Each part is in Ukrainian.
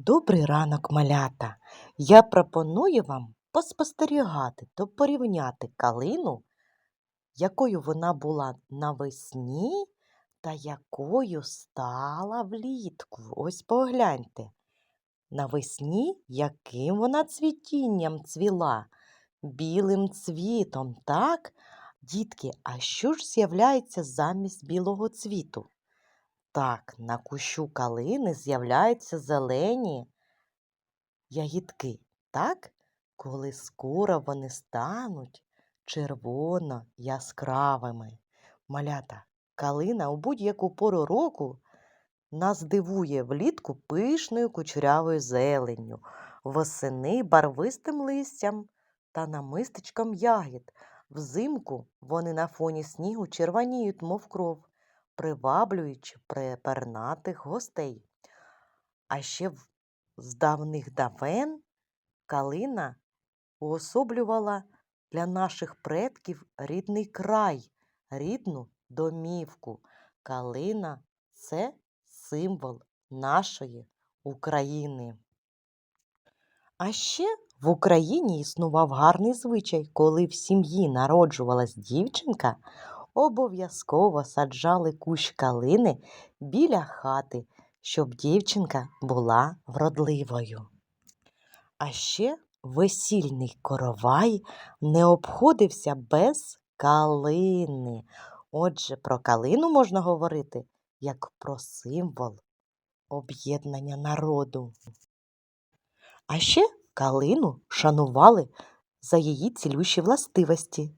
Добрий ранок, малята! Я пропоную вам поспостерігати та порівняти калину, якою вона була навесні та якою стала влітку. Ось погляньте. Навесні яким вона цвітінням цвіла, білим цвітом, так? Дітки, а що ж з'являється замість білого цвіту? Так, на кущу калини з'являються зелені ягідки, так? Коли скоро вони стануть червоно яскравими. Малята, калина у будь-яку пору року нас дивує влітку пишною кучерявою зеленню, восени барвистим листям та намистечком ягід. Взимку вони на фоні снігу червоніють, мов кров приваблюючи пернатих гостей. А ще з давних давен калина уособлювала для наших предків рідний край, рідну домівку. Калина це символ нашої України. А ще в Україні існував гарний звичай, коли в сім'ї народжувалась дівчинка, обов'язково саджали кущ калини біля хати, щоб дівчинка була вродливою. А ще весільний коровай не обходився без калини. Отже, про калину можна говорити як про символ об'єднання народу. А ще калину шанували за її цілющі властивості.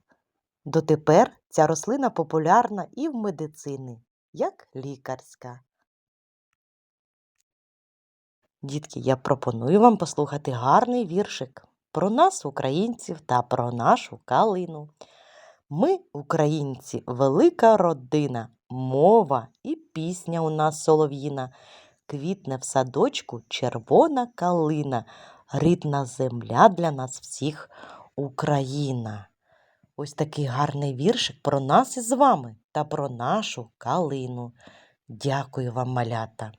Дотепер ця рослина популярна і в медицині, як лікарська. Дітки, я пропоную вам послухати гарний віршик про нас, українців, та про нашу калину. Ми, українці, велика родина, мова і пісня у нас солов'їна. Квітне в садочку червона калина, рідна земля для нас всіх Україна. Ось такий гарний віршик про нас із вами та про нашу калину. Дякую вам, малята!